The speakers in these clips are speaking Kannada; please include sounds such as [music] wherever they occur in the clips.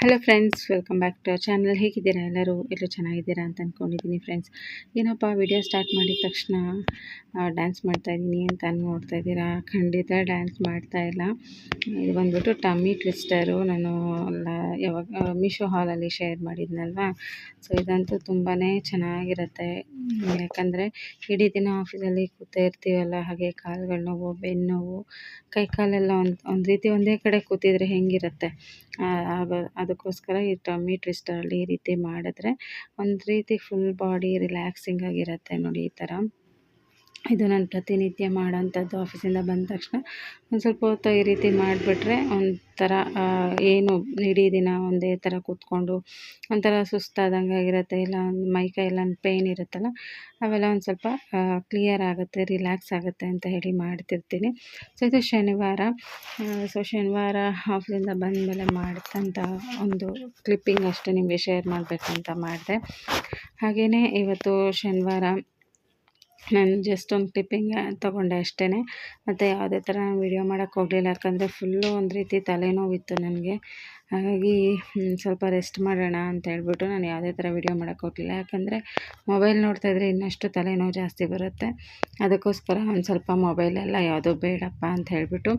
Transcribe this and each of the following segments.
Hello friends welcome back to channel ಹೇಗಿದ್ದೀರಾ ಎಲ್ಲರೂ? ಎಲ್ಲರೂ ಚೆನ್ನಾಗಿದ್ದೀರಾ ಅಂತ ಅಂದ್ಕೊಂಡಿದ್ದೀನಿ ಫ್ರೆಂಡ್ಸ್ ಏನಪ್ಪ ವಿಡಿಯೋ ಸ್ಟಾರ್ಟ್ ಮಾಡಿದ ತಕ್ಷಣ ಡ್ಯಾನ್ಸ್ ಮಾಡ್ತಾಯಿದ್ದೀನಿ ಅಂತ ನೋಡ್ತಾ ಇದ್ದೀರಾ? ಖಂಡಿತ ಡ್ಯಾನ್ಸ್ ಮಾಡ್ತಾ ಇಲ್ಲ. ಇದು ಬಂದ್ಬಿಟ್ಟು ಟಮ್ಮಿ ಟ್ವಿಸ್ಟರು ನಾನು ಯಾವಾಗ ಮೀಶೋ ಹಾಲಲ್ಲಿ ಶೇರ್ ಮಾಡಿದ್ನಲ್ವಾ? ಸೊ ಇದಂತೂ ತುಂಬಾ ಚೆನ್ನಾಗಿರುತ್ತೆ. ಯಾಕಂದರೆ ಇಡೀ ದಿನ ಆಫೀಸಲ್ಲಿ ಕೂತೇ ಇರ್ತೀವಲ್ಲ, ಹಾಗೆ ಕಾಲುಗಳ ನೋವು ಬೆನ್ನು ಕೈ ಕಾಲೆಲ್ಲ ಒಂದು ಒಂದು ರೀತಿ ಒಂದೇ ಕಡೆ ಕೂತಿದ್ರೆ ಹೆಂಗಿರುತ್ತೆ? ಅದಕ್ಕೋಸ್ಕರ ಈ ಟಮ್ಮಿ ಟ್ವಿಸ್ಟರಲ್ಲಿ ಈ ರೀತಿ ಮಾಡಿದ್ರೆ ಒಂದು ರೀತಿ ಫುಲ್ ಬಾಡಿ ರಿಲ್ಯಾಕ್ಸಿಂಗ್ ಆಗಿರುತ್ತೆ ನೋಡಿ ಈ ಥರ ಇದು ನಾನು ಪ್ರತಿನಿತ್ಯ ಮಾಡೋಂಥದ್ದು ಆಫೀಸಿಂದ ಬಂದ ತಕ್ಷಣ ಒಂದು ಸ್ವಲ್ಪ ಹೊತ್ತು ಈ ರೀತಿ ಮಾಡಿಬಿಟ್ರೆ ಒಂಥರ ಏನು ಇಡೀ ದಿನ ಒಂದೇ ಥರ ಕೂತ್ಕೊಂಡು ಒಂಥರ ಸುಸ್ತಾದಂಗೆ ಆಗಿರುತ್ತೆ, ಇಲ್ಲ ಒಂದು ಮೈಕೈ ಎಲ್ಲ ಪೇಯ್ನ್ ಇರುತ್ತಲ್ಲ, ಅವೆಲ್ಲ ಒಂದು ಸ್ವಲ್ಪ ಕ್ಲಿಯರ್ ಆಗುತ್ತೆ ರಿಲ್ಯಾಕ್ಸ್ ಆಗುತ್ತೆ ಅಂತ ಹೇಳಿ ಮಾಡ್ತಿರ್ತೀನಿ. ಸೊ ಇದು ಶನಿವಾರ. ಸೊ ಶನಿವಾರ ಆಫೀಸಿಂದ ಬಂದಮೇಲೆ ಮಾಡಿದಂಥ ಒಂದು ಕ್ಲಿಪ್ಪಿಂಗ್ ಅಷ್ಟೇ ನಿಮಗೆ ಶೇರ್ ಮಾಡಬೇಕಂತ ಮಾಡಿದೆ. ಹಾಗೆಯೇ ಇವತ್ತು ಶನಿವಾರ ನಾನು ಜಸ್ಟ್ ಒಂದು ಕ್ಲಿಪ್ಪಿಂಗ್ ತೊಗೊಂಡೆ ಅಷ್ಟೇ ಮತ್ತು ಯಾವುದೇ ಥರ ವೀಡಿಯೋ ಮಾಡೋಕ್ಕೆ ಹೋಗಲಿಲ್ಲ, ಯಾಕಂದರೆ ಫುಲ್ಲು ಒಂದು ರೀತಿ ತಲೆನೋವಿತ್ತು ನನಗೆ. ಹಾಗಾಗಿ ಸ್ವಲ್ಪ ರೆಸ್ಟ್ ಮಾಡೋಣ ಅಂತ ಹೇಳ್ಬಿಟ್ಟು ನಾನು ಯಾವುದೇ ಥರ ವೀಡಿಯೋ ಮಾಡೋಕ್ಕೆ ಹೋಗಲಿಲ್ಲ. ಯಾಕಂದರೆ ಮೊಬೈಲ್ ನೋಡ್ತಾ ಇದ್ದರೆ ಇನ್ನಷ್ಟು ತಲೆನೋವು ಜಾಸ್ತಿ ಬರುತ್ತೆ. ಅದಕ್ಕೋಸ್ಕರ ಒಂದು ಸ್ವಲ್ಪ ಮೊಬೈಲೆಲ್ಲ ಯಾವುದೂ ಬೇಡಪ್ಪ ಅಂತ ಹೇಳಿಬಿಟ್ಟು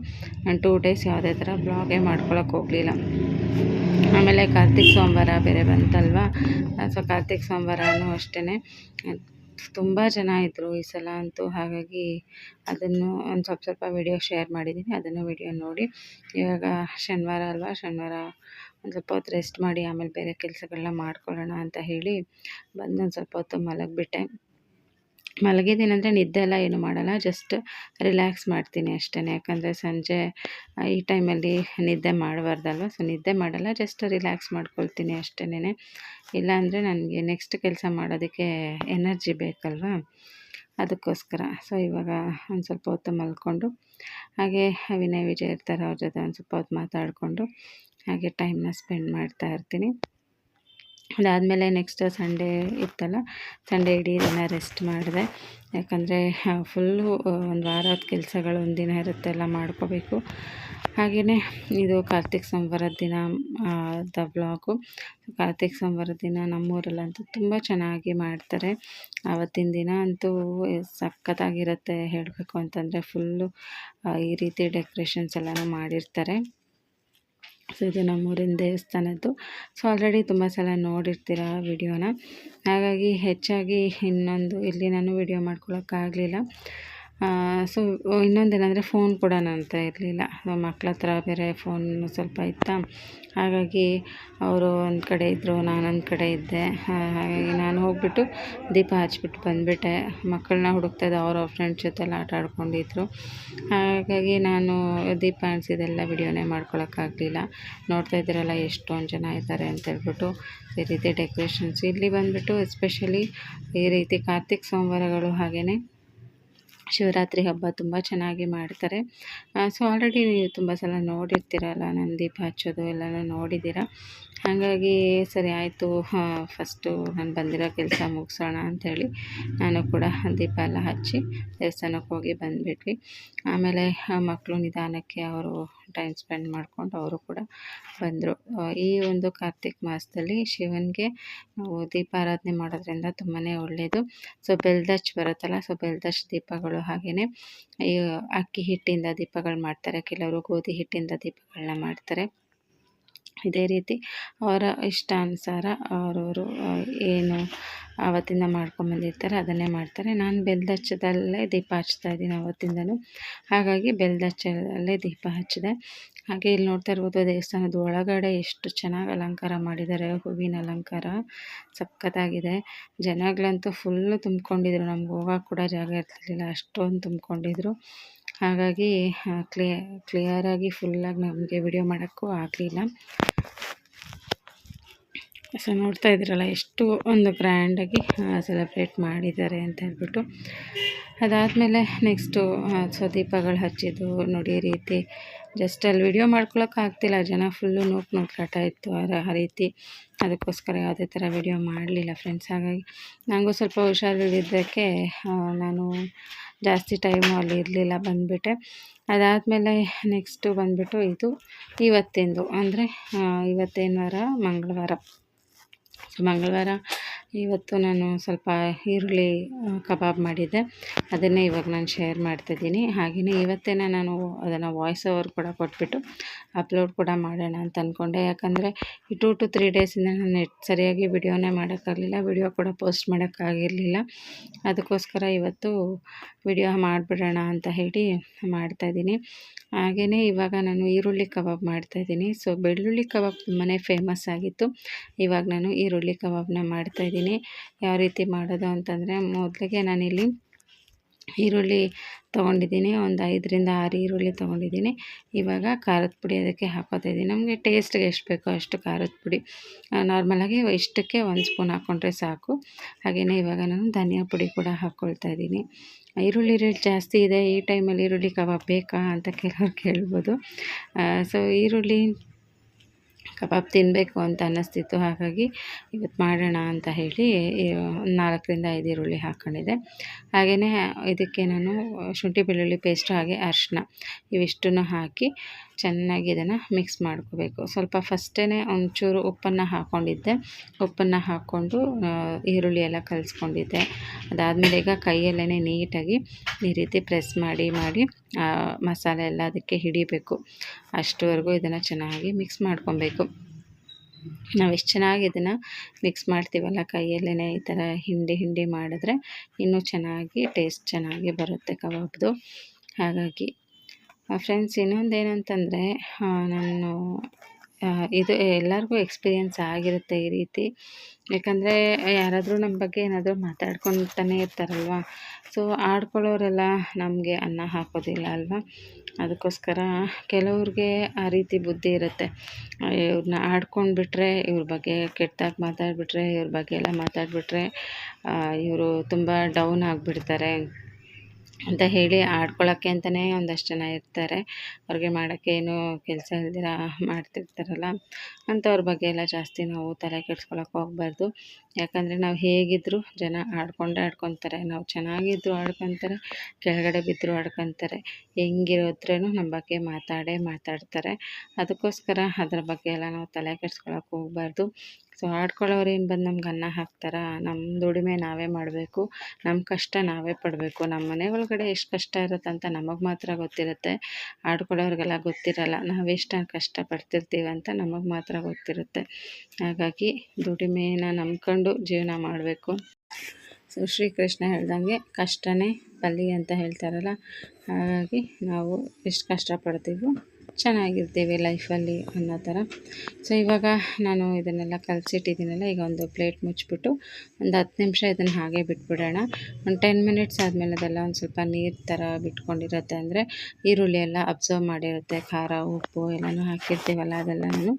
ನಾನು ಟೂ ಡೇಸ್ ಯಾವುದೇ ಥರ ಬ್ಲಾಗೇ ಮಾಡ್ಕೊಳಕ್ಕೆ ಹೋಗಲಿಲ್ಲ. ಆಮೇಲೆ ಕಾರ್ತಿಕ್ ಸೋಮವಾರ ಬೇರೆ ಬಂತಲ್ವ? ಸೊ ಕಾರ್ತಿಕ್ ಸೋಮವಾರನೂ ಅಷ್ಟೇ ತುಂಬ ಜನ ಇದ್ದರು ಈ ಸಲ ಅಂತೂ. ಹಾಗಾಗಿ ಅದನ್ನು ಒಂದು ಸ್ವಲ್ಪ ಸ್ವಲ್ಪ ವಿಡಿಯೋ ಶೇರ್ ಮಾಡಿದ್ದೀನಿ ಅದನ್ನು ವಿಡಿಯೋ ನೋಡಿ. ಇವಾಗ ಶನಿವಾರ ಅಲ್ವಾ? ಶನಿವಾರ ಒಂದು ಸ್ವಲ್ಪ ಹೊತ್ತು ರೆಸ್ಟ್ ಮಾಡಿ, ಆಮೇಲೆ ಬೇರೆ ಕೆಲಸಗಳನ್ನ ಮಾಡ್ಕೊಳ್ಳೋಣ ಅಂತ ಹೇಳಿ ಬಂದು ಒಂದು ಸ್ವಲ್ಪ ಹೊತ್ತು ಮಲಗಿಬಿಟ್ಟೆ. ಮಲಗಿದ್ದೀನಂದರೆ ನಿದ್ದೆ ಎಲ್ಲ ಏನು ಮಾಡಲ್ಲ ಜಸ್ಟ್ ರಿಲ್ಯಾಕ್ಸ್ ಮಾಡ್ತೀನಿ ಅಷ್ಟೇ. ಯಾಕಂದರೆ ಸಂಜೆ ಈ ಟೈಮಲ್ಲಿ ನಿದ್ದೆ ಮಾಡಬಾರ್ದಲ್ವ? ಸೊ ನಿದ್ದೆ ಮಾಡಲ್ಲ ಜಸ್ಟ್ ರಿಲ್ಯಾಕ್ಸ್ ಮಾಡ್ಕೊಳ್ತೀನಿ ಅಷ್ಟೇ ಇಲ್ಲಾಂದರೆ ನನಗೆ ನೆಕ್ಸ್ಟ್ ಕೆಲಸ ಮಾಡೋದಕ್ಕೆ ಎನರ್ಜಿ ಬೇಕಲ್ವಾ? ಅದಕ್ಕೋಸ್ಕರ. ಸೊ ಇವಾಗ ಒಂದು ಸ್ವಲ್ಪ ಹೊತ್ತು ಮಲ್ಕೊಂಡು, ಹಾಗೆ ವಿನಯ್ ವಿಜಯ್ ಇರ್ತಾರೆ ಅವ್ರ ಜೊತೆ ಒಂದು ಸ್ವಲ್ಪ ಹೊತ್ತು ಮಾತಾಡಿಕೊಂಡು, ಹಾಗೆ ಟೈಮ್ನ ಸ್ಪೆಂಡ್ ಮಾಡ್ತಾ ಇರ್ತೀನಿ. ಅದಾದಮೇಲೆ ನೆಕ್ಸ್ಟ್ ಸಂಡೇ ಇತ್ತಲ್ಲ, ಸಂಡೇ ಇಡೀ ದಿನ ರೆಸ್ಟ್ ಮಾಡಿದೆ. ಯಾಕಂದರೆ ಫುಲ್ಲು ಒಂದು ವಾರದ ಕೆಲಸಗಳು ಒಂದಿನ ಇರುತ್ತೆ, ಎಲ್ಲ ಮಾಡ್ಕೋಬೇಕು. ಹಾಗೆಯೇ ಇದು ಕಾರ್ತಿಕ್ ಸೋಮವಾರದ ದಿನ ದ ಬ್ಲಾಗು ಕಾರ್ತಿಕ್ ಸೋಮವಾರದ ದಿನ ನಮ್ಮೂರಲ್ಲಂತೂ ತುಂಬ ಚೆನ್ನಾಗಿ ಮಾಡ್ತಾರೆ. ಆವತ್ತಿನ ದಿನ ಅಂತೂ ಸಖತ್ತಾಗಿರುತ್ತೆ ಹೇಳಬೇಕು ಅಂತಂದರೆ ಫುಲ್ಲು ಈ ರೀತಿ ಡೆಕೊರೇಷನ್ಸ್ ಎಲ್ಲನೂ ಮಾಡಿರ್ತಾರೆ. ಸೊ ಇದು ನಮ್ಮೂರಿನ ದೇವಸ್ಥಾನದ್ದು. ಸೊ ಆಲ್ರೆಡಿ ತುಂಬ ಸಲ ನೋಡಿರ್ತೀರ ವಿಡಿಯೋನ. ಹಾಗಾಗಿ ಹೆಚ್ಚಾಗಿ ಇನ್ನೊಂದು, ಇಲ್ಲಿ ನಾನು ವಿಡಿಯೋ ಮಾಡ್ಕೊಳಕ್ಕಾಗಲಿಲ್ಲ. ಸೊ ಇನ್ನೊಂದೇನೆಂದರೆ ಫೋನ್ ಕೂಡ ನನ್ನ ಹತ್ರ ಇರಲಿಲ್ಲ ಮಕ್ಳ ಹತ್ರ ಬೇರೆ ಫೋನ್ ಸ್ವಲ್ಪ ಇತ್ತಾ. ಹಾಗಾಗಿ ಅವರು ಒಂದು ಕಡೆ ಇದ್ದರು ನಾನು ಒಂದು ಕಡೆ ಇದ್ದೆ. ಹಾಗಾಗಿ ನಾನು ಹೋಗ್ಬಿಟ್ಟು ದೀಪ ಹಚ್ಬಿಟ್ಟು ಬಂದುಬಿಟ್ಟೆ. ಮಕ್ಕಳನ್ನ ಹುಡುಕ್ತಾಯಿದ್ದೆ ಅವ್ರ ಫ್ರೆಂಡ್ಸ್ ಜೊತೆಲ್ಲ ಆಟ ಆಡ್ಕೊಂಡಿದ್ರು. ಹಾಗಾಗಿ ನಾನು ದೀಪ ಅಣಿಸಿದೆಲ್ಲ ವಿಡಿಯೋನೇ ಮಾಡ್ಕೊಳಕ್ಕಾಗಲಿಲ್ಲ. ನೋಡ್ತಾ ಇದ್ದೀರಲ್ಲ ಎಷ್ಟೊಂದು ಜನ ಇದ್ದಾರೆ ಅಂತೇಳ್ಬಿಟ್ಟು ಈ ರೀತಿ ಡೆಕೋರೇಷನ್ಸ್ ಇಲ್ಲಿ ಬಂದುಬಿಟ್ಟು ಎಸ್ಪೆಷಲಿ ಈ ರೀತಿ ಕಾರ್ತಿಕ್ ಸೋಮವಾರಗಳು ಹಾಗೆಯೇ ಶಿವರಾತ್ರಿ ಹಬ್ಬ ತುಂಬ ಚೆನ್ನಾಗಿ ಮಾಡ್ತಾರೆ. ಸೊ ಆಲ್ರೆಡಿ ನೀವು ತುಂಬ ಸಲ ನೋಡಿರ್ತೀರಲ್ಲ, ನಾನು ದೀಪ ಹಚ್ಚೋದು ಎಲ್ಲನೂ ನೋಡಿದ್ದೀರ? ಹಾಗಾಗಿ ಸರಿ ಆಯಿತು ಫಸ್ಟು ನಾನು ಬಂದಿರೋ ಕೆಲಸ ಮುಗಿಸೋಣ ಅಂಥೇಳಿ ನಾನು ಕೂಡ ದೀಪ ಎಲ್ಲ ಹಚ್ಚಿ ದೇವಸ್ಥಾನಕ್ಕೆ ಹೋಗಿ ಬಂದುಬಿಟ್ವಿ. ಆಮೇಲೆ ಮಕ್ಕಳು ನಿಧಾನಕ್ಕೆ ಅವರು ಟೈಮ್ ಸ್ಪೆಂಡ್ ಮಾಡಿಕೊಂಡು ಅವರು ಕೂಡ ಬಂದರು. ಈ ಒಂದು ಕಾರ್ತಿಕ್ ಮಾಸದಲ್ಲಿ ಶಿವನಿಗೆ ದೀಪಾರಾಧನೆ ಮಾಡೋದ್ರಿಂದ ತುಂಬಾ ಒಳ್ಳೆಯದು ಸೊ ಬೆಲ್ದಚ್ ಬರುತ್ತಲ್ಲ ಸೊ ಬೆಲ್ದಚ್ ದೀಪಗಳು ಹಾಗೆಯೇ ಈ ಅಕ್ಕಿ ಹಿಟ್ಟಿಂದ ದೀಪಗಳು ಮಾಡ್ತಾರೆ. ಕೆಲವರು ಗೋಧಿ ಹಿಟ್ಟಿಂದ ದೀಪಗಳನ್ನ ಮಾಡ್ತಾರೆ. ಇದೇ ರೀತಿ ಅವರ ಇಷ್ಟಾನುಸಾರ ಅವರವರು ಏನು ಆವತ್ತಿಂದ ಮಾಡ್ಕೊಂಬಂದಿರ್ತಾರೆ ಅದನ್ನೇ ಮಾಡ್ತಾರೆ. ನಾನು ಬೆಲ್ದಚ್ಚದಲ್ಲೇ ದೀಪ ಹಚ್ತಾ ಇದ್ದೀನಿ ಆವತ್ತಿಂದಲೂ ಹಾಗಾಗಿ ಬೆಲ್ದಚ್ಚದಲ್ಲೇ ದೀಪ ಹಚ್ಚಿದೆ. ಹಾಗೆ ಇಲ್ಲಿ ನೋಡ್ತಾ ಇರ್ಬೋದು, ದೇವಸ್ಥಾನದ ಒಳಗಡೆ ಎಷ್ಟು ಚೆನ್ನಾಗಿ ಅಲಂಕಾರ ಮಾಡಿದ್ದಾರೆ. ಹೂವಿನ ಅಲಂಕಾರ ಸಖತ್ತಾಗಿದೆ. ಜನಗಳಂತೂ ಫುಲ್ಲು ತುಂಬಿಕೊಂಡಿದ್ರು. ನಮ್ಗೆ ಹೋಗೋಕೆ ಕೂಡ ಜಾಗ ಇರ್ತಿರ್ಲಿಲ್ಲ. ಅಷ್ಟೊಂದು ತುಂಬಿಕೊಂಡಿದ್ರು. ಹಾಗಾಗಿ ಕ್ಲಿಯ ಕ್ಲಿಯರಾಗಿ ಫುಲ್ಲಾಗಿ ನಮಗೆ ವಿಡಿಯೋ ಮಾಡೋಕ್ಕೂ ಆಗಲಿಲ್ಲ. ಸೊ ನೋಡ್ತಾ ಇದ್ದೀರಲ್ಲ, ಎಷ್ಟು ಒಂದು ಗ್ರ್ಯಾಂಡಾಗಿ ಸೆಲೆಬ್ರೇಟ್ ಮಾಡಿದ್ದಾರೆ ಅಂತ ಹೇಳ್ಬಿಟ್ಟು. ಅದಾದಮೇಲೆ ನೆಕ್ಸ್ಟು ಸೊ ದೀಪಗಳು ಹಚ್ಚಿದ್ದು ನೋಡಿ ರೀತಿ. ಜಸ್ಟ್ ಅಲ್ಲಿ ವಿಡಿಯೋ ಆಗ್ತಿಲ್ಲ, ಜನ ಫುಲ್ಲು ನೋಟ್ ನೂಕಾಟ ಇತ್ತು, ಆ ರೀತಿ. ಅದಕ್ಕೋಸ್ಕರ ಯಾವುದೇ ಥರ ವಿಡಿಯೋ ಮಾಡಲಿಲ್ಲ ಫ್ರೆಂಡ್ಸ್ ಹಾಗಾಗಿ ನನಗೂ ಸ್ವಲ್ಪ ಹುಷಾರಿಲ್ಲದಿದ್ದಕ್ಕೆ ನಾನು ಜಾಸ್ತಿ ಟೈಮು ಅಲ್ಲಿ ಇರಲಿಲ್ಲ ಬಂದುಬಿಟ್ಟೆ. ಅದಾದಮೇಲೆ ನೆಕ್ಸ್ಟು ಬಂದುಬಿಟ್ಟು ಇದು ಇವತ್ತಿಂದು ಅಂದರೆ ಇವತ್ತೇನು ವಾರ? ಮಂಗಳವಾರ. ಮಂಗಳವಾರ ಇವತ್ತು ನಾನು ಸ್ವಲ್ಪ ಈರುಳ್ಳಿ ಕಬಾಬ್ ಮಾಡಿದ್ದೆ. ಅದನ್ನೇ ಇವಾಗ ನಾನು ಶೇರ್ ಮಾಡ್ತಿದ್ದೀನಿ ಹಾಗೆಯೇ ಇವತ್ತೇ ನಾನು ಅದನ್ನು ವಾಯ್ಸ್ ಓವರ್ ಕೂಡ ಕೊಟ್ಬಿಟ್ಟು ಅಪ್ಲೋಡ್ ಕೂಡ ಮಾಡೋಣ ಅಂತ ಅಂದ್ಕೊಂಡೆ ಯಾಕಂದರೆ ಈ ಟೂ ಟು ತ್ರೀ ಡೇಸಿಂದ ನಾನು ಸರಿಯಾಗಿ ವಿಡಿಯೋನೇ ಮಾಡೋಕ್ಕಾಗಲಿಲ್ಲ. ವಿಡಿಯೋ ಕೂಡ ಪೋಸ್ಟ್ ಮಾಡೋಕ್ಕಾಗಿರಲಿಲ್ಲ. ಅದಕ್ಕೋಸ್ಕರ ಇವತ್ತು ವಿಡಿಯೋ ಮಾಡಿಬಿಡೋಣ ಅಂತ ಹೇಳಿ ಮಾಡ್ತಾಯಿದ್ದೀನಿ ಹಾಗೆಯೇ ಇವಾಗ ನಾನು ಈರುಳ್ಳಿ ಕಬಾಬ್ ಮಾಡ್ತಾಯಿದ್ದೀನಿ ಸೊ, ಬೆಳ್ಳುಳ್ಳಿ ಕಬಾಬ್ ತುಂಬಾ ಫೇಮಸ್ ಆಗಿತ್ತು. ಇವಾಗ ನಾನು ಈರುಳ್ಳಿ ಕಬಾಬ್ನ ಮಾಡ್ತಾಯಿದ್ದೀನಿ ಯಾವ ರೀತಿ ಮಾಡೋದು ಅಂತಂದರೆ, ಮೊದಲಿಗೆ ನಾನಿಲ್ಲಿ ಈರುಳ್ಳಿ ತೊಗೊಂಡಿದ್ದೀನಿ. ಒಂದು ಐದರಿಂದ ಆರು ಈರುಳ್ಳಿ ತೊಗೊಂಡಿದ್ದೀನಿ. ಇವಾಗ ಖಾರದ ಪುಡಿ ಅದಕ್ಕೆ ಹಾಕೋತಾ ಇದ್ದೀನಿ. ನಮಗೆ ಟೇಸ್ಟ್ಗೆ ಎಷ್ಟು ಬೇಕೋ ಅಷ್ಟು ಖಾರದ ಪುಡಿ. ನಾರ್ಮಲಾಗಿ ಇಷ್ಟಕ್ಕೆ ಒಂದು ಸ್ಪೂನ್ ಹಾಕ್ಕೊಂಡ್ರೆ ಸಾಕು. ಹಾಗೆಯೇ ಇವಾಗ ನಾನು ಧನಿಯಾ ಪುಡಿ ಕೂಡ ಹಾಕ್ಕೊಳ್ತಾ ಇದ್ದೀನಿ. ಈರುಳ್ಳಿ ರೇಟ್ ಜಾಸ್ತಿ ಇದೆ, ಈ ಟೈಮಲ್ಲಿ ಈರುಳ್ಳಿ ಕಬಾಬ್ ಬೇಕಾ ಅಂತ ಕೆಲವ್ರು ಕೇಳ್ಬೋದು. ಸೊ ಈರುಳ್ಳಿ ಕಬಾಬ್ ತಿನ್ನಬೇಕು ಅಂತ ಅನ್ನಿಸ್ತಿತ್ತು, ಹಾಗಾಗಿ ಇವತ್ತು ಮಾಡೋಣ ಅಂತ ಹೇಳಿ ನಾಲ್ಕರಿಂದ ಐದು ಈರುಳ್ಳಿ ಹಾಕ್ಕೊಂಡಿದ್ದೆ ಹಾಗೆಯೇ ಇದಕ್ಕೆ ನಾನು ಶುಂಠಿ ಬೆಳ್ಳುಳ್ಳಿ ಪೇಸ್ಟ್ ಹಾಗೆ ಅರಿಶಿನ ಇವಿಷ್ಟನ್ನು ಹಾಕಿ ಚೆನ್ನಾಗಿ ಇದನ್ನು ಮಿಕ್ಸ್ ಮಾಡ್ಕೋಬೇಕು. ಸ್ವಲ್ಪ ಫಸ್ಟೇ ಒಂಚೂರು ಉಪ್ಪನ್ನು ಹಾಕ್ಕೊಂಡಿದ್ದೆ ಉಪ್ಪನ್ನು ಹಾಕ್ಕೊಂಡು ಈರುಳ್ಳಿ ಎಲ್ಲ ಕಲಿಸ್ಕೊಂಡಿದ್ದೆ. ಅದಾದಮೇಲೆ ಈಗ ಕೈಯಲ್ಲೇ ನೀಟಾಗಿ ಈ ರೀತಿ ಪ್ರೆಸ್ ಮಾಡಿ ಮಾಡಿ ಮಸಾಲೆ ಎಲ್ಲ ಅದಕ್ಕೆ ಹಿಡಿಬೇಕು. ಅಷ್ಟುವರೆಗೂ ಇದನ್ನು ಚೆನ್ನಾಗಿ ಮಿಕ್ಸ್ ಮಾಡ್ಕೊಬೇಕು. ನಾವು ಎಷ್ಟು ಚೆನ್ನಾಗಿ ಇದನ್ನು ಮಿಕ್ಸ್ ಮಾಡ್ತೀವಲ್ಲ ಕೈಯಲ್ಲೇ ಈ ಥರ ಹಿಂಡಿ ಹಿಂಡಿ ಮಾಡಿದ್ರೆ ಇನ್ನೂ ಚೆನ್ನಾಗಿ ಟೇಸ್ಟ್ ಚೆನ್ನಾಗಿ ಬರುತ್ತೆ ಕಬಾಬ್ದು. ಹಾಗಾಗಿ ಫ್ರೆಂಡ್ಸ್ ಇನ್ನೊಂದೇನಂತಂದರೆ ನಾನು ಇದು ಎಲ್ಲರಿಗೂ ಎಕ್ಸ್ಪೀರಿಯೆನ್ಸ್ ಆಗಿರುತ್ತೆ ಈ ರೀತಿ. ಯಾಕಂದರೆ, ಯಾರಾದರೂ ನಮ್ಮ ಬಗ್ಗೆ ಏನಾದರೂ ಮಾತಾಡ್ಕೊತಾನೆ ಇರ್ತಾರಲ್ವ? ಸೊ ಆಡ್ಕೊಳ್ಳೋರೆಲ್ಲ ನಮಗೆ ಅನ್ನ ಹಾಕೋದಿಲ್ಲ ಅಲ್ವಾ? ಅದಕ್ಕೋಸ್ಕರ ಕೆಲವ್ರಿಗೆ ಆ ರೀತಿ ಬುದ್ಧಿ ಇರುತ್ತೆ. ಇವ್ರನ್ನ ಆಡ್ಕೊಂಡ್ಬಿಟ್ರೆ ಇವ್ರ ಬಗ್ಗೆ ಕೆಟ್ಟದಾಗಿ ಮಾತಾಡಿಬಿಟ್ರೆ, ಇವ್ರ ಬಗ್ಗೆ ಎಲ್ಲ ಮಾತಾಡಿಬಿಟ್ರೆ ಇವರು ತುಂಬ ಡೌನ್ ಆಗಿಬಿಡ್ತಾರೆ. ಅಂತ ಹೇಳಿ ಆಡ್ಕೊಳ್ಳೋಕ್ಕೆ ಅಂತಲೇ ಒಂದಷ್ಟು ಜನ ಇರ್ತಾರೆ. ಅವ್ರಿಗೆ ಮಾಡೋಕ್ಕೆ ಏನು ಕೆಲಸ ಇಲ್ದಿರ ಮಾಡ್ತಿರ್ತಾರಲ್ಲ, ಅಂಥವ್ರ ಬಗ್ಗೆ ಎಲ್ಲ ಜಾಸ್ತಿ ನಾವು ತಲೆ ಕೆಡ್ಸ್ಕೊಳಕ್ಕೆ ಹೋಗ್ಬಾರ್ದು. ಯಾಕಂದರೆ ನಾವು ಹೇಗಿದ್ದರೂ ಜನ ಆಡ್ಕೊಂಡೇ ಆಡ್ಕೊತಾರೆ. ನಾವು ಚೆನ್ನಾಗಿದ್ದರೂ ಆಡ್ಕೊತಾರೆ, ಕೆಳಗಡೆ ಬಿದ್ದರೂ ಆಡ್ಕೊತಾರೆ. ಹೆಂಗಿರೋದ್ರೂ ನಮ್ಮ ಬಗ್ಗೆ ಮಾತಾಡೇ ಮಾತಾಡ್ತಾರೆ. ಅದಕ್ಕೋಸ್ಕರ ಅದ್ರ ಬಗ್ಗೆ ಎಲ್ಲ ನಾವು ತಲೆ ಕೆಡ್ಸ್ಕೊಳಕ್ಕೆ ಹೋಗ್ಬಾರ್ದು. ಸೊ ಆಡ್ಕೊಳ್ಳೋರು ಏನು ಬಂದು ನಮ್ಗೆ ಅನ್ನ ಹಾಕ್ತಾರ ನಮ್ಮ ದುಡಿಮೆ ನಾವೇ ಮಾಡಬೇಕು ನಮ್ಮ ಕಷ್ಟ ನಾವೇ ಪಡಬೇಕು. ನಮ್ಮ ಮನೆ ಒಳಗಡೆ ಎಷ್ಟು ಕಷ್ಟ ಇರುತ್ತೆ ಅಂತ ನಮಗೆ ಮಾತ್ರ ಗೊತ್ತಿರುತ್ತೆ. ಆಡ್ಕೊಳ್ಳೋರಿಗೆಲ್ಲ ಗೊತ್ತಿರಲ್ಲ ನಾವೆಷ್ಟು ಕಷ್ಟಪಡ್ತಿರ್ತೀವಿ ಅಂತ ನಮಗೆ ಮಾತ್ರ ಗೊತ್ತಿರುತ್ತೆ. ಹಾಗಾಗಿ ದುಡಿಮೆನ ನಂಬ್ಕೊಂಡು ಜೀವನ ಮಾಡಬೇಕು. ಸೊ ಶ್ರೀಕೃಷ್ಣ ಹೇಳ್ದಂಗೆ ಕಷ್ಟನೇ ಬಲಿ ಅಂತ ಹೇಳ್ತಾರಲ್ಲ, ಹಾಗಾಗಿ ನಾವು ಎಷ್ಟು ಕಷ್ಟಪಡ್ತೀವೋ ಚೆನ್ನಾಗಿರ್ತೀವಿ ಲೈಫಲ್ಲಿ ಅನ್ನೋ ಥರ. ಸೊ ಇವಾಗ ನಾನು ಇದನ್ನೆಲ್ಲ ಕಲಸಿಟ್ಟಿದ್ದೀನಲ್ಲ, ಈಗ ಒಂದು ಪ್ಲೇಟ್ ಮುಚ್ಚಿಬಿಟ್ಟು ಒಂದು ಹತ್ತು ನಿಮಿಷ ಇದನ್ನು ಹಾಗೆ ಬಿಟ್ಬಿಡೋಣ. ಒಂದು ಟೆನ್ ಮಿನಿಟ್ಸ್ ಆದಮೇಲೆ ಅದೆಲ್ಲ ಒಂದು ಸ್ವಲ್ಪ ನೀರು ಥರ ಬಿಟ್ಕೊಂಡಿರುತ್ತೆ ಅಂದರೆ ಈರುಳ್ಳಿ ಎಲ್ಲ ಅಬ್ಸರ್ವ್ ಮಾಡಿರುತ್ತೆ, ಖಾರ, ಉಪ್ಪು ಎಲ್ಲನೂ ಹಾಕಿರ್ತೀವಲ್ಲ ಅದೆಲ್ಲ ನಾನು.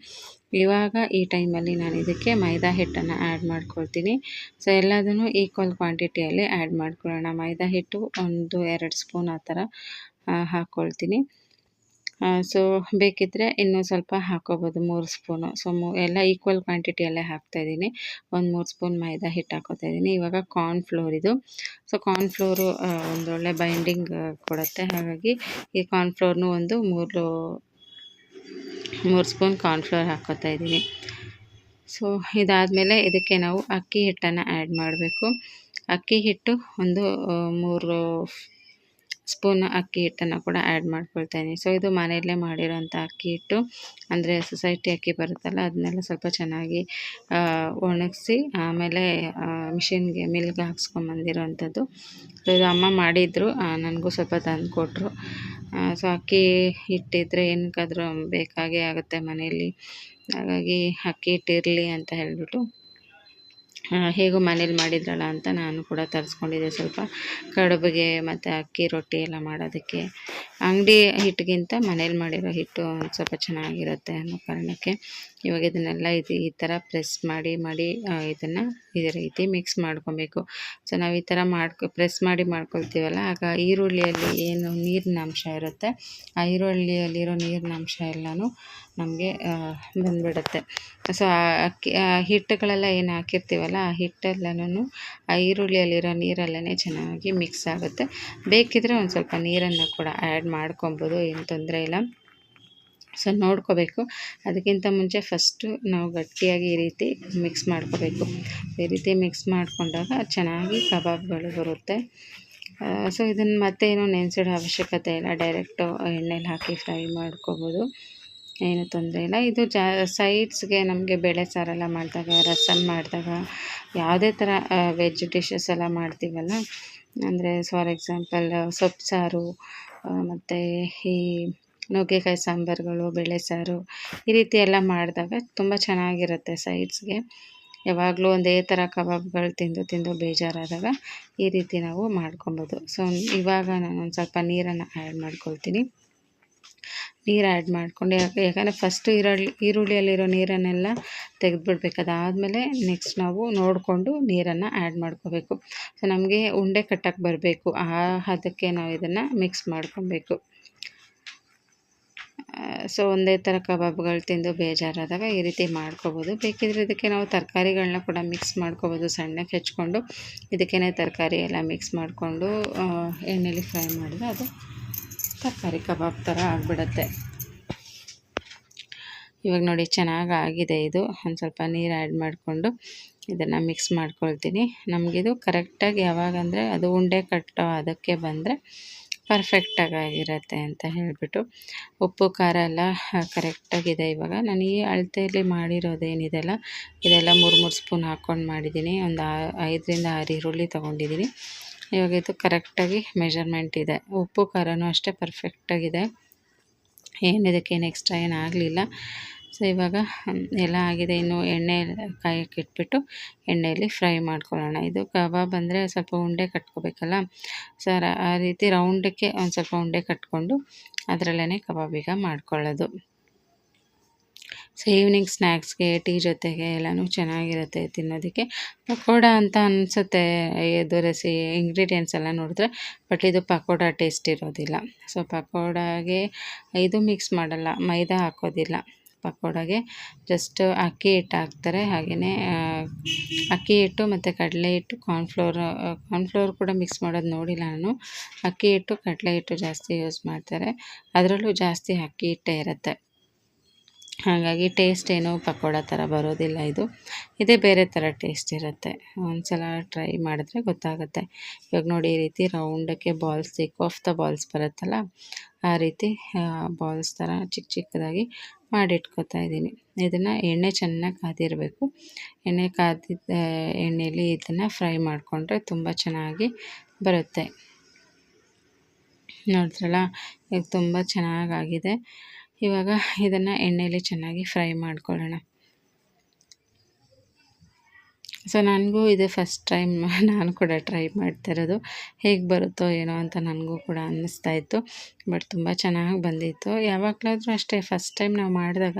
ಇವಾಗ ಈ ಟೈಮಲ್ಲಿ ನಾನು ಇದಕ್ಕೆ ಮೈದಾ ಹಿಟ್ಟನ್ನು ಆ್ಯಡ್ ಮಾಡ್ಕೊಳ್ತೀನಿ. ಸೊ ಎಲ್ಲದನ್ನು ಈಕ್ವಲ್ ಕ್ವಾಂಟಿಟಿಯಲ್ಲಿ ಆ್ಯಡ್ ಮಾಡ್ಕೊಳ್ಳೋಣ. ಮೈದಾ ಹಿಟ್ಟು ಒಂದು ಎರಡು ಸ್ಪೂನ್ ಆ ಥರ ಹಾಕ್ಕೊಳ್ತೀನಿ ಸೊ ಬೇಕಿದ್ದರೆ ಇನ್ನೂ ಸ್ವಲ್ಪ ಹಾಕ್ಕೊಬೋದು ಮೂರು ಸ್ಪೂನು. ಸೊ ಮೂ, ಎಲ್ಲ ಈಕ್ವಲ್ ಕ್ವಾಂಟಿಟಿಯಲ್ಲೇ ಹಾಕ್ತಾಯಿದ್ದೀನಿ ಒಂದು ಮೂರು ಸ್ಪೂನ್ ಮೈದಾ ಹಿಟ್ಟು ಹಾಕೋತಾ ಇವಾಗ ಕಾರ್ನ್ ಫ್ಲೋರ್ ಇದು. ಸೊ ಕಾರ್ನ್ ಫ್ಲೋರು ಒಂದೊಳ್ಳೆ ಬೈಂಡಿಂಗ್ ಕೊಡುತ್ತೆ. ಹಾಗಾಗಿ ಈ ಕಾರ್ನ್ ಫ್ಲೋರ್ನು ಒಂದು ಮೂರು ಮೂರು ಸ್ಪೂನ್ ಕಾರ್ನ್ಫ್ಲೋರ್ ಹಾಕೋತಾ ಇದ್ದೀನಿ. ಸೊ ಇದಾದಮೇಲೆ ಇದಕ್ಕೆ ನಾವು ಅಕ್ಕಿ ಹಿಟ್ಟನ್ನು ಆ್ಯಡ್ ಮಾಡಬೇಕು. ಅಕ್ಕಿ ಹಿಟ್ಟು ಒಂದು ಮೂರು ಸ್ಪೂನ್ ಅಕ್ಕಿ ಹಿಟ್ಟನ್ನು ಕೂಡ ಆ್ಯಡ್ ಮಾಡ್ಕೊಳ್ತೀನಿ. ಸೊ, ಇದು ಮನೆಯಲ್ಲೇ ಮಾಡಿರೋಂಥ ಅಕ್ಕಿ ಹಿಟ್ಟು. ಅಂದರೆ ಸೊಸೈಟಿ ಅಕ್ಕಿ ಬರುತ್ತಲ್ಲ, ಅದನ್ನೆಲ್ಲ ಸ್ವಲ್ಪ ಚೆನ್ನಾಗಿ ಒಣಗಿಸಿ, ಆಮೇಲೆ ಮಿಷಿನ್ಗೆ ಮಿಲ್ಗೆ ಹಾಕ್ಸ್ಕೊಂಬಂದಿರೋವಂಥದ್ದು ಸೊ, ಇದು ಅಮ್ಮ ಮಾಡಿದರು. ನನಗೂ ಸ್ವಲ್ಪ ತಂದು ಕೊಟ್ಟರು ಸೊ, ಅಕ್ಕಿ ಹಿಟ್ಟಿದ್ರೆ ಏನಕ್ಕಾದರೂ ಬೇಕಾಗೇ ಆಗುತ್ತೆ ಮನೆಯಲ್ಲಿ. ಹಾಗಾಗಿ ಅಕ್ಕಿ ಹಿಟ್ಟಿರಲಿ ಅಂತ ಹೇಳಿಬಿಟ್ಟು ಹೇಗೂ ಮನೇಲಿ ಮಾಡಿದ್ರಲ್ಲ ಅಂತ ನಾನು ಕೂಡ ತರಿಸ್ಕೊಂಡಿದ್ದೆ ಸ್ವಲ್ಪ ಕಡುಬಿಗೆ ಮತ್ತು ಅಕ್ಕಿ ರೊಟ್ಟಿ ಎಲ್ಲ ಮಾಡೋದಕ್ಕೆ. ಅಂಗಡಿ ಹಿಟ್ಟಿಗಿಂತ ಮನೇಲಿ ಮಾಡಿರೋ ಹಿಟ್ಟು ಒಂದು ಸ್ವಲ್ಪ ಚೆನ್ನಾಗಿರುತ್ತೆ ಅನ್ನೋ ಕಾರಣಕ್ಕೆ ಇವಾಗ ಇದನ್ನೆಲ್ಲ ಇದು ಈ ಥರ ಪ್ರೆಸ್ ಮಾಡಿ ಮಾಡಿ ಇದನ್ನು ಇದೇ ರೀತಿ ಮಿಕ್ಸ್ ಮಾಡ್ಕೊಬೇಕು. ಸೊ, ನಾವು ಈ ಥರ ಮಾಡ್ಕೊ, ಪ್ರೆಸ್ ಮಾಡಿ ಮಾಡ್ಕೊಳ್ತೀವಲ್ಲ, ಆಗ ಈರುಳ್ಳಿಯಲ್ಲಿ ಏನು ನೀರಿನ ಅಂಶ ಇರುತ್ತೆ, ಆ ಈರುಳ್ಳಿಯಲ್ಲಿರೋ ನೀರಿನ ಅಂಶ ಎಲ್ಲನೂ ನಮಗೆ ಬಂದುಬಿಡುತ್ತೆ. ಸೊ ಅಕ್ಕಿ ಹಿಟ್ಟುಗಳೆಲ್ಲ ಏನು ಹಾಕಿರ್ತೀವಲ್ಲ, ಆ ಹಿಟ್ಟೆಲ್ಲನೂ ಆ ಈರುಳ್ಳಿಯಲ್ಲಿರೋ ನೀರಲ್ಲೇ ಚೆನ್ನಾಗಿ ಮಿಕ್ಸ್ ಆಗುತ್ತೆ. ಬೇಕಿದ್ರೆ ಒಂದು ಸ್ವಲ್ಪ ನೀರನ್ನು ಕೂಡ ಆ್ಯಡ್ ಮಾಡ್ಕೊಬೋದು, ಏನು ತೊಂದರೆ ಇಲ್ಲ. ಸೊ ನೋಡ್ಕೋಬೇಕು. ಅದಕ್ಕಿಂತ ಮುಂಚೆ ಫಸ್ಟು ನಾವು ಗಟ್ಟಿಯಾಗಿ ಈ ರೀತಿ ಮಿಕ್ಸ್ ಮಾಡ್ಕೋಬೇಕು. ಈ ರೀತಿ ಮಿಕ್ಸ್ ಮಾಡಿಕೊಂಡಾಗ ಚೆನ್ನಾಗಿ ಕಬಾಬ್ಗಳು ಬರುತ್ತೆ. ಸೊ ಇದನ್ನು ಮತ್ತೇನು ನೆನೆಸಿಡೋ ಅವಶ್ಯಕತೆ ಇಲ್ಲ. ಡೈರೆಕ್ಟು ಎಣ್ಣೆಲಿ ಹಾಕಿ ಫ್ರೈ ಮಾಡ್ಕೋಬೋದು. ಏನು ತೊಂದರೆ ಇಲ್ಲ ಇದು ಜಾ, ಸೈಡ್ಸ್ಗೆ ನಮಗೆ ಬೇಳೆ ಸಾರೆಲ್ಲ ಮಾಡಿದಾಗ ರಸಮ್ ಮಾಡಿದಾಗ ಯಾವುದೇ ಥರ ವೆಜ್ ಡಿಶಸ್ ಎಲ್ಲ ಮಾಡ್ತೀವಲ್ಲ. ಅಂದರೆ ಫಾರ್ ಎಕ್ಸಾಂಪಲ್ ಸೊಪ್ಪು ಸಾರು ಮತ್ತು ಈ ನುಗ್ಗೆಕಾಯಿ ಸಾಂಬಾರುಗಳು, ಬೇಳೆ ಸಾರು ಈ ರೀತಿ ಎಲ್ಲ ಮಾಡಿದಾಗ ತುಂಬ ಚೆನ್ನಾಗಿರುತ್ತೆ ಸೈಡ್ಸ್ಗೆ. ಯಾವಾಗಲೂ ಒಂದೇ ಥರ ಕಬಾಬ್ಗಳು ತಿಂದು ತಿಂದು ಬೇಜಾರಾದಾಗ ಈ ರೀತಿ ನಾವು ಮಾಡ್ಕೊಬೋದು. ಸೊ, ಇವಾಗ ನಾನು ಒಂದು ಸ್ವಲ್ಪ ನೀರನ್ನು ಆ್ಯಡ್ ಮಾಡ್ಕೊಳ್ತೀನಿ. ನೀರು ಆ್ಯಡ್ ಮಾಡಿಕೊಂಡು, ಯಾಕೆ, ಯಾಕಂದರೆ ಫಸ್ಟು ಈರುಳ್ಳಿ, ಈರುಳ್ಳಿಯಲ್ಲಿರೋ ನೀರನ್ನೆಲ್ಲ ತೆಗೆದುಬಿಡ್ಬೇಕು. ಅದಾದಮೇಲೆ ನೆಕ್ಸ್ಟ್ ನಾವು ನೋಡಿಕೊಂಡು ನೀರನ್ನು ಆ್ಯಡ್ ಮಾಡ್ಕೋಬೇಕು. ಸೊ ನಮಗೆ ಉಂಡೆ ಕಟ್ಟಕ್ಕೆ ಬರಬೇಕು. ಆ ಹದಕ್ಕೆ ನಾವು ಇದನ್ನು ಮಿಕ್ಸ್ ಮಾಡ್ಕೊಬೇಕು. ಸೊ ಒಂದೇ ಥರ ಕಬಾಬ್ಗಳು ತಿಂದು ಬೇಜಾರಾದಾಗ ಈ ರೀತಿ ಮಾಡ್ಕೋಬೋದು. ಬೇಕಿದ್ರೆ ಇದಕ್ಕೆ ನಾವು ತರಕಾರಿಗಳನ್ನ ಕೂಡ ಮಿಕ್ಸ್ ಮಾಡ್ಕೋಬೋದು. ಸಣ್ಣಕ್ಕೆ ಹೆಚ್ಕೊಂಡು ಇದಕ್ಕೇ ತರಕಾರಿ ಎಲ್ಲ ಮಿಕ್ಸ್ ಮಾಡಿಕೊಂಡು ಎಣ್ಣೆಲಿ ಫ್ರೈ ಮಾಡಿದ್ರೆ ಅದು ತರಕಾರಿ ಕಬಾಬ್ ಥರ ಆಗಿಬಿಡುತ್ತೆ. ಇವಾಗ ನೋಡಿ ಚೆನ್ನಾಗಿ ಆಗಿದೆ ಇದು. ಒಂದು ಸ್ವಲ್ಪ ನೀರು ಆ್ಯಡ್ ಮಾಡಿಕೊಂಡು ಇದನ್ನು ಮಿಕ್ಸ್ ಮಾಡ್ಕೊಳ್ತೀನಿ. ನಮಗಿದು ಕರೆಕ್ಟಾಗಿ ಯಾವಾಗಂದರೆ ಅದು ಉಂಡೆ ಕಟ್ಟೋ ಅದಕ್ಕೆ ಬಂದರೆ ಪರ್ಫೆಕ್ಟಾಗಿ ಆಗಿರುತ್ತೆ ಅಂತ ಹೇಳಿಬಿಟ್ಟು ಉಪ್ಪು, ಖಾರ ಎಲ್ಲ ಕರೆಕ್ಟಾಗಿದೆ ಇವಾಗ. ನಾನು ಈ ಅಳತೆಯಲ್ಲಿ ಮಾಡಿರೋದೇನಿದೆಲ್ಲ, ಇದೆಲ್ಲ ಮೂರು ಮೂರು ಸ್ಪೂನ್ ಹಾಕ್ಕೊಂಡು ಮಾಡಿದ್ದೀನಿ. ಒಂದು ಐದರಿಂದ ಆರು ಈರುಳ್ಳಿ ತೊಗೊಂಡಿದ್ದೀನಿ. ಇವಾಗ ಇದು ಕರೆಕ್ಟಾಗಿ ಮೆಜರ್ಮೆಂಟ್ ಇದೆ. ಉಪ್ಪು, ಖಾರನೂ ಅಷ್ಟೇ ಪರ್ಫೆಕ್ಟಾಗಿದೆ ಏನು ಇದಕ್ಕೇನು ಎಕ್ಸ್ಟ್ರಾ ಏನು ಆಗಲಿಲ್ಲ. ಸೊ ಇವಾಗ ಎಲ್ಲ ಆಗಿದೆ. ಇನ್ನು ಎಣ್ಣೆ ಕಾಯಕ್ಕೆ ಇಟ್ಬಿಟ್ಟು ಎಣ್ಣೆಯಲ್ಲಿ ಫ್ರೈ ಮಾಡ್ಕೊಳ್ಳೋಣ. ಇದು ಕಬಾಬ್ ಅಂದರೆ ಸ್ವಲ್ಪ ಉಂಡೆ ಕಟ್ಕೋಬೇಕಲ್ಲ? ಸೊ ಆ ರೀತಿ ರೌಂಡಕ್ಕೆ ಒಂದು ಸ್ವಲ್ಪ ಉಂಡೆ ಕಟ್ಕೊಂಡು ಅದರಲ್ಲೇ ಈಗ ಮಾಡ್ಕೊಳ್ಳೋದು. ಸೊ ಈವ್ನಿಂಗ್ ಸ್ನ್ಯಾಕ್ಸ್ಗೆ ಟೀ ಜೊತೆಗೆ ಎಲ್ಲನೂ ಚೆನ್ನಾಗಿರುತ್ತೆ ತಿನ್ನೋದಕ್ಕೆ. ಪಕೋಡ ಅಂತ ಅನಿಸುತ್ತೆ ಇದು ರೆಸಿ ಇಂಗ್ರೀಡಿಯೆಂಟ್ಸ್ ಎಲ್ಲ ನೋಡಿದ್ರೆ ಬಟ್ ಇದು ಪಕೋಡ ಟೇಸ್ಟ್ ಇರೋದಿಲ್ಲ. ಸೊ ಪಕೋಡಾಗೆ ಇದು ಮಿಕ್ಸ್ ಮಾಡಲ್ಲ, ಮೈದಾ ಹಾಕೋದಿಲ್ಲ. ಪಕೋಡಾಗೆ ಜಸ್ಟ್ ಅಕ್ಕಿ ಹಿಟ್ಟು ಹಾಕ್ತಾರೆ ಹಾಗೆಯೇ ಅಕ್ಕಿ ಹಿಟ್ಟು ಮತ್ತು ಕಡಲೆ ಹಿಟ್ಟು ಕಾರ್ನ್ಫ್ಲೋರ್ ಕಾರ್ನ್ಫ್ಲೋರ್ ಕೂಡ ಮಿಕ್ಸ್ ಮಾಡೋದು ನೋಡಿಲ್ಲ ನಾನು. ಅಕ್ಕಿ ಹಿಟ್ಟು, ಕಡಲೆ ಹಿಟ್ಟು ಜಾಸ್ತಿ ಯೂಸ್ ಮಾಡ್ತಾರೆ. ಅದರಲ್ಲೂ ಜಾಸ್ತಿ ಅಕ್ಕಿ ಹಿಟ್ಟೇ ಇರುತ್ತೆ. ಹಾಗಾಗಿ ಟೇಸ್ಟ್ ಏನು ಪಕೋಡ ಥರ ಬರೋದಿಲ್ಲ ಇದು. ಇದೇ ಬೇರೆ ಥರ ಟೇಸ್ಟ್ ಇರುತ್ತೆ. ಒಂದು ಸಲ ಟ್ರೈ ಮಾಡಿದ್ರೆ ಗೊತ್ತಾಗುತ್ತೆ. ಇವಾಗ ನೋಡಿ ಈ ರೀತಿ ರೌಂಡಕ್ಕೆ ಬಾಲ್ಸ್ ಆಫ್ ದ ಬಾಲ್ಸ್ ಬರುತ್ತಲ್ಲ, ಆ ರೀತಿ ಬಾಲ್ಸ್ ಥರ ಚಿಕ್ಕ ಚಿಕ್ಕದಾಗಿ ಮಾಡಿಟ್ಕೊತಾ ಇದ್ದೀನಿ. ಇದನ್ನು ಎಣ್ಣೆ ಚೆನ್ನಾಗಿ ಕಾದಿರಬೇಕು. ಎಣ್ಣೆ ಕಾದಿದ್ದ ಎಣ್ಣೆಯಲ್ಲಿ ಇದನ್ನು ಫ್ರೈ ಮಾಡಿಕೊಂಡ್ರೆ ತುಂಬ ಚೆನ್ನಾಗಿ ಬರುತ್ತೆ. ನೋಡಿದ್ರಲ್ಲ ಈಗ ತುಂಬ ಚೆನ್ನಾಗಾಗಿದೆ. ಇವಾಗ ಇದನ್ನು ಎಣ್ಣೆಯಲ್ಲಿ ಚೆನ್ನಾಗಿ ಫ್ರೈ ಮಾಡ್ಕೊಳ್ಳೋಣ. ಸೊ ನನಗೂ ಇದು ಫಸ್ಟ್ ಟೈಮ್ [laughs] ನಾನು ಕೂಡ ಟ್ರೈ ಮಾಡ್ತಾ ಇರೋದು. ಹೇಗೆ ಬರುತ್ತೋ ಏನೋ ಅಂತ ನನಗೂ ಕೂಡ ಅನ್ನಿಸ್ತಾ ಇತ್ತು. ಬಟ್ ತುಂಬ ಚೆನ್ನಾಗಿ ಬಂದಿತ್ತು. ಯಾವಾಗಲಾದರೂ ಅಷ್ಟೇ, ಫಸ್ಟ್ ಟೈಮ್ ನಾವು ಮಾಡಿದಾಗ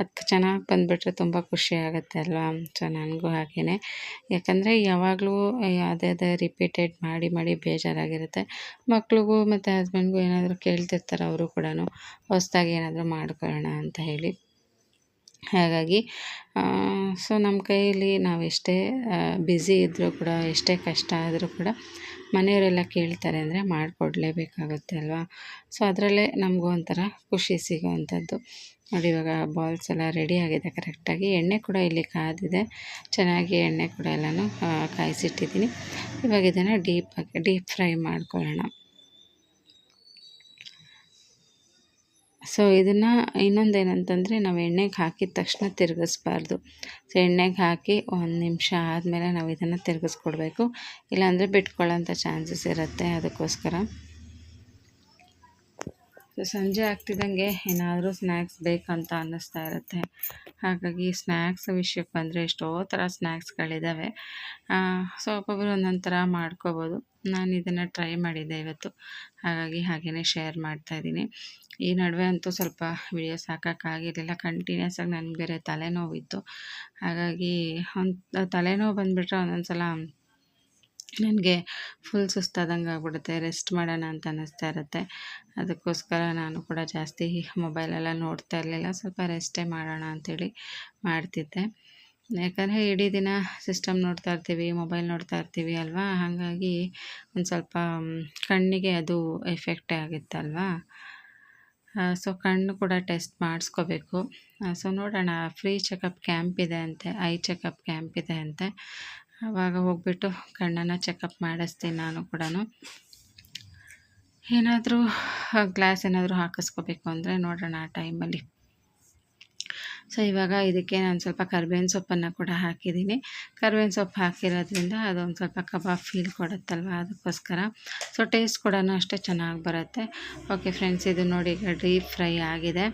ಅದು ಚೆನ್ನಾಗಿ ಬಂದುಬಿಟ್ರೆ ತುಂಬ ಖುಷಿ ಆಗುತ್ತೆ ಅಲ್ವಾ? ಸೊ ನನಗೂ ಹಾಗೇ ಯಾಕಂದರೆ ಯಾವಾಗಲೂ ಯಾವುದೇ ಅದೇ ರಿಪೀಟೆಡ್ ಮಾಡಿ ಮಾಡಿ ಬೇಜಾರಾಗಿರುತ್ತೆ. ಮಕ್ಳಿಗೂ ಮತ್ತು ಹಸ್ಬೆಂಡ್ಗೂ ಏನಾದರೂ ಕೇಳ್ತಿರ್ತಾರೆ, ಅವರು ಕೂಡ ಹೊಸ್ದಾಗಿ ಏನಾದರೂ ಮಾಡ್ಕೊಳ್ಳೋಣ ಅಂತ ಹೇಳಿ. ಹಾಗಾಗಿ ಸೊ ನಮ್ಮ ಕೈಯಲ್ಲಿ ನಾವು ಎಷ್ಟೇ ಬ್ಯುಸಿ ಇದ್ದರೂ ಕೂಡ, ಎಷ್ಟೇ ಕಷ್ಟ ಆದರೂ ಕೂಡ ಮನೆಯವರೆಲ್ಲ ಕೇಳ್ತಾರೆ ಅಂದರೆ ಮಾಡಿಕೊಡ್ಲೇಬೇಕಾಗುತ್ತೆ ಅಲ್ವಾ? ಸೊ ಅದರಲ್ಲೇ ನಮಗೂ ಒಂಥರ ಖುಷಿ ಸಿಗುವಂಥದ್ದು. ನೋಡಿ ಇವಾಗ ಬಾಲ್ಸ್ ಎಲ್ಲ ರೆಡಿ ಆಗಿದೆ ಕರೆಕ್ಟಾಗಿ ಎಣ್ಣೆ ಕೂಡ ಇಲ್ಲಿ ಕಾದಿದೆ. ಚೆನ್ನಾಗಿ ಎಣ್ಣೆ ಕೂಡ ಎಲ್ಲನೂ ಕಾಯಿಸಿಟ್ಟಿದ್ದೀನಿ. ಇವಾಗ ಇದನ್ನು ಡೀಪಾಗಿ ಡೀಪ್ ಫ್ರೈ ಮಾಡ್ಕೊಳ್ಳೋಣ. ಸೊ ಇದನ್ನು ಇನ್ನೊಂದು ಏನಂತಂದರೆ ನಾವು ಎಣ್ಣೆಗೆ ಹಾಕಿದ ತಕ್ಷಣ ತಿರುಗಿಸ್ಬಾರ್ದು. ಸೊ ಎಣ್ಣೆಗೆ ಹಾಕಿ ಒಂದು ನಿಮಿಷ ಆದಮೇಲೆ ನಾವು ಇದನ್ನು ತಿರುಗಿಸ್ಕೊಡ್ಬೇಕು. ಇಲ್ಲಾಂದರೆ ಬಿಟ್ಕೊಳ್ಳೋಂಥ ಚಾನ್ಸಸ್ ಇರುತ್ತೆ ಅದಕ್ಕೋಸ್ಕರ. ಸೊ ಸಂಜೆ ಆಗ್ತಿದ್ದಂಗೆ ಏನಾದರೂ ಸ್ನ್ಯಾಕ್ಸ್ ಬೇಕಂತ ಅನ್ನಿಸ್ತಾ ಇರುತ್ತೆ. ಹಾಗಾಗಿ ಸ್ನ್ಯಾಕ್ಸ್ ವಿಷಯಕ್ಕೆ ಬಂದರೆ ಎಷ್ಟೋ ಥರ ಸ್ನ್ಯಾಕ್ಸ್ಗಳಿದ್ದಾವೆ ಸೊ ಒಬ್ಬೊಬ್ಬರು ಒಂದೊಂದು ಥರ ಮಾಡ್ಕೋಬೋದು. ನಾನು ಇದನ್ನು ಟ್ರೈ ಮಾಡಿದ್ದೆ ಇವತ್ತು. ಹಾಗಾಗಿ ಹಾಗೆಯೇ ಶೇರ್ ಮಾಡ್ತಾಯಿದ್ದೀನಿ ಈ ನಡುವೆ ಅಂತೂ ಸ್ವಲ್ಪ ವಿಡಿಯೋಸ್ ಹಾಕೋಕ್ಕಾಗಿರಲಿಲ್ಲ ಕಂಟಿನ್ಯೂಸ್ ಆಗಿ ನನಗೆ ಬೇರೆ ತಲೆನೋವಿತ್ತು. ಹಾಗಾಗಿ ಒಂದು, ತಲೆನೋವು ಬಂದುಬಿಟ್ರೆ ಒಂದೊಂದು ಸಲ ನನಗೆ ಫುಲ್ ಸುಸ್ತಾದಂಗೆ ಆಗ್ಬಿಡುತ್ತೆ ರೆಸ್ಟ್ ಮಾಡೋಣ ಅಂತ ಅನ್ನಿಸ್ತಾ ಇರುತ್ತೆ. ಅದಕ್ಕೋಸ್ಕರ ನಾನು ಕೂಡ ಜಾಸ್ತಿ ಮೊಬೈಲೆಲ್ಲ ನೋಡ್ತಾ ಇರಲಿಲ್ಲ. ಸ್ವಲ್ಪ ರೆಸ್ಟೇ ಮಾಡೋಣ ಅಂಥೇಳಿ ಮಾಡ್ತಿದ್ದೆ. ಯಾಕಂದರೆ ಇಡೀ ದಿನ ಸಿಸ್ಟಮ್ ನೋಡ್ತಾ ಇರ್ತೀವಿ ಮೊಬೈಲ್ ನೋಡ್ತಾ ಇರ್ತೀವಿ ಅಲ್ವಾ? ಹಾಗಾಗಿ ಒಂದು ಸ್ವಲ್ಪ ಕಣ್ಣಿಗೆ ಅದು ಎಫೆಕ್ಟೇ ಆಗಿತ್ತಲ್ವಾ? ಸೊ ಕಣ್ಣು ಕೂಡ ಟೆಸ್ಟ್ ಮಾಡಿಸ್ಕೋಬೇಕು. ಸೊ ನೋಡೋಣ ಫ್ರೀ ಚೆಕಪ್ ಕ್ಯಾಂಪ್ ಇದೆ ಅಂತೆ ಐ ಚೆಕಪ್ ಕ್ಯಾಂಪ್ ಇದೆ ಅಂತೆ. ಆವಾಗ ಹೋಗ್ಬಿಟ್ಟು ಕಣ್ಣನ್ನು ಚೆಕಪ್ ಮಾಡಿಸ್ತೀನಿ ನಾನು ಕೂಡ ಏನಾದರೂ ಗ್ಲಾಸ್ ಏನಾದರೂ ಹಾಕಿಸ್ಕೋಬೇಕು ಅಂದರೆ ನೋಡೋಣ ಆ ಟೈಮಲ್ಲಿ. ಸೊ ಇವಾಗ ಇದಕ್ಕೆ ನಾನು ಸ್ವಲ್ಪ ಕರ್ಬೇವಿನ ಸೊಪ್ಪನ್ನು ಕೂಡ ಹಾಕಿದ್ದೀನಿ. ಕರ್ಬೇವಿನ ಸೊಪ್ಪು ಹಾಕಿರೋದ್ರಿಂದ ಅದೊಂದು ಸ್ವಲ್ಪ ಕಬಾಬ್ ಫೀಲ್ ಕೊಡುತ್ತಲ್ವ ಅದಕ್ಕೋಸ್ಕರ. ಸೊ ಟೇಸ್ಟ್ ಕೂಡ ಅಷ್ಟೇ ಚೆನ್ನಾಗಿ ಬರುತ್ತೆ. ಓಕೆ ಫ್ರೆಂಡ್ಸ್ ಇದು ನೋಡಿ ಈಗ ಡೀಪ್ ಫ್ರೈ ಆಗಿದೆ.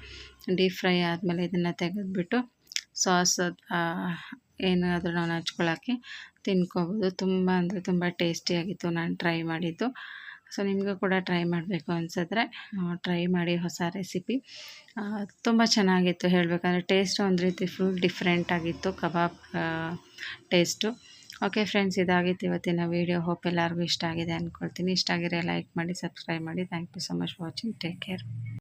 ಡೀಪ್ ಫ್ರೈ ಆದಮೇಲೆ ಇದನ್ನು ತೆಗೆದುಬಿಟ್ಟು ಸಾಸ್ ಏನಾದರೂ ನಾನು ಹಚ್ಕೊಳ್ಳೋಕ್ಕೆ ತಿನ್ಕೋಬೋದು. ತುಂಬ ಅಂದರೆ ತುಂಬ ಟೇಸ್ಟಿಯಾಗಿತ್ತು ನಾನು ಟ್ರೈ ಮಾಡಿದ್ದು. ಸೊ, ನಿಮಗೂ ಕೂಡ ಟ್ರೈ ಮಾಡಬೇಕು ಅನಿಸಿದ್ರೆ ಟ್ರೈ ಮಾಡಿ ಹೊಸ ರೆಸಿಪಿ. ತುಂಬ ಚೆನ್ನಾಗಿತ್ತು ಹೇಳಬೇಕಂದ್ರೆ, ಟೇಸ್ಟ್ ಒಂದು ರೀತಿ ಫುಲ್ ಡಿಫ್ರೆಂಟ್ ಆಗಿತ್ತು, ಕಬಾಬ್ ಟೇಸ್ಟು. ಓಕೆ ಫ್ರೆಂಡ್ಸ್, ಇದಾಗಿತ್ತು ಇವತ್ತಿನ ವೀಡಿಯೋ. ಹೋಪ್ ಎಲ್ಲರಿಗೂ ಇಷ್ಟ ಆಗಿದೆ ಅಂದ್ಕೊಳ್ತೀನಿ ಇಷ್ಟ ಆಗಿರೋ ಲೈಕ್ ಮಾಡಿ ಸಬ್ಸ್ಕ್ರೈಬ್ ಮಾಡಿ. Thank you so much watching take care